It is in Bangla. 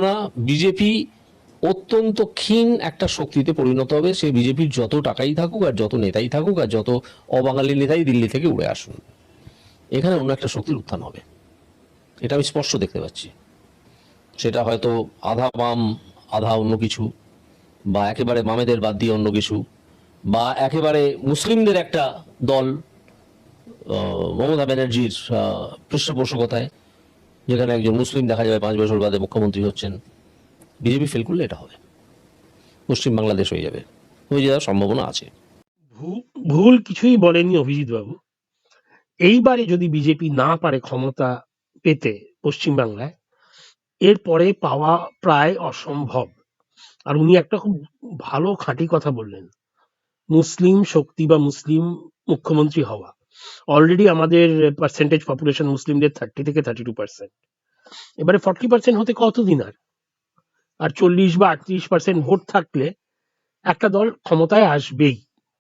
কেননা বিজেপি অত্যন্ত ক্ষীণ একটা শক্তিতে পরিণত হবে, সে বিজেপির যত টাকাই থাকুক আর যত নেতাই থাকুক আর যত অবাঙালি নেতাই দিল্লি থেকে উড়ে আসুন, এখানে অন্য একটা শক্তির উত্থান হবে। এটা আমি স্পষ্ট দেখতে পাচ্ছি। সেটা হয়তো আধা বাম, আধা অন্য কিছু, বা একেবারে বামেদের বাদ দিয়ে অন্য কিছু, বা একেবারে মুসলিমদের একটা দল মমতা ব্যানার্জির পৃষ্ঠপোষকতায়। যেখানে একজন মুসলিম দেখা যাবে পাঁচ বছর বাদে মুখ্যমন্ত্রী হচ্ছেন। বিজেপি ফেল করলে এটা হবে। পশ্চিম বাংলাদেশ হয়ে যাবে। হয়ে যাওয়ার সম্ভাবনা আছে। ভুল কিছুই বলেননি অভিজিৎ বাবু। এইবারে যদি বিজেপি না পারে ক্ষমতা পেতে পশ্চিমবাংলায় এরপরে পাওয়া প্রায় অসম্ভব। আর উনি একটা খুব ভালো খাঁটি কথা বললেন। মুসলিম শক্তি বা মুসলিম মুখ্যমন্ত্রী হওয়া। অলরেডি আমাদের পার্সেন্টেজ পপুলেশন মুসলিমদের থার্টি থেকে থার্টি টু পার্সেন্ট এবারে ফর্টি পার্সেন্ট হতে কতদিন আর? আর চল্লিশ বা আটত্রিশ পার্সেন্ট ভোট থাকলে একটা দল ক্ষমতায় আসবেই।